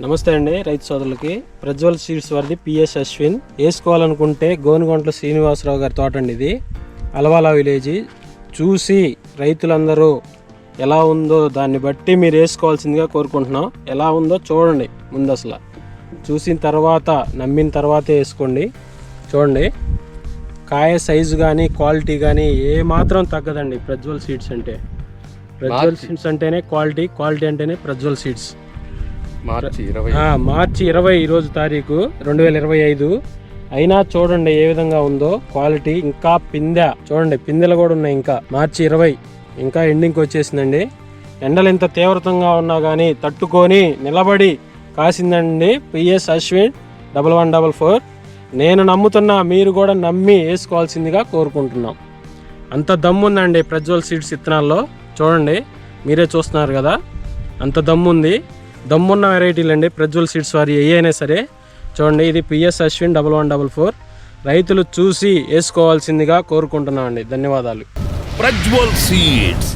నమస్తే అండి రైతు సోదరులకి. ప్రజ్వల్ సీడ్స్ వారిది పిఎస్ అశ్విన్. వేసుకోవాలనుకుంటే గోనుగొంట్ల శ్రీనివాసరావు గారి తోట అండి ఇది. అలవాలా విలేజ్. చూసి రైతులందరూ ఎలా ఉందో దాన్ని బట్టి మీరు వేసుకోవాల్సిందిగా కోరుకుంటున్నాం. ఎలా ఉందో చూడండి ముందు అసలు. చూసిన తర్వాత నమ్మిన తర్వాతే వేసుకోండి. చూడండి. కాయ సైజు కానీ క్వాలిటీ కానీ ఏ మాత్రం తగ్గదండి ప్రజ్వల్ సీడ్స్ అంటే. ప్రజ్వల్ సీడ్స్ అంటేనే క్వాలిటీ క్వాలిటీ అంటేనే ప్రజ్వల్ సీడ్స్. మార్చి ఇరవై మార్చి ఇరవై ఈరోజు తారీఖు రెండు వేల ఇరవై ఐదు. అయినా చూడండి ఏ విధంగా ఉందో క్వాలిటీ ఇంకా పిందె. చూడండి పిందెలు కూడా ఉన్నాయి ఇంకా. మార్చి ఇరవై ఇంకా ఎండింగ్కి వచ్చేసిందండి. ఎండలు ఇంత తీవ్రతంగా ఉన్నా కానీ తట్టుకొని నిలబడి కాసిందండి P S Ashwin double one double four. నేను నమ్ముతున్నా మీరు కూడా నమ్మి వేసుకోవాల్సిందిగా కోరుకుంటున్నాం. అంత దమ్ముందండి ప్రజ్వల్ సీడ్స్ ఇత్తనాల్లో. చూడండి మీరే చూస్తున్నారు కదా. అంత దమ్ముంది దమ్మున్న వెరైటీలు అండి ప్రజ్వల్ సీడ్స్ వారి ఏ అయినా సరే. చూడండి ఇది P S Ashwin double one double four. రైతులు చూసి వేసుకోవాల్సిందిగా కోరుకుంటున్నామండి. ధన్యవాదాలు. ప్రజ్వల్ సీడ్స్.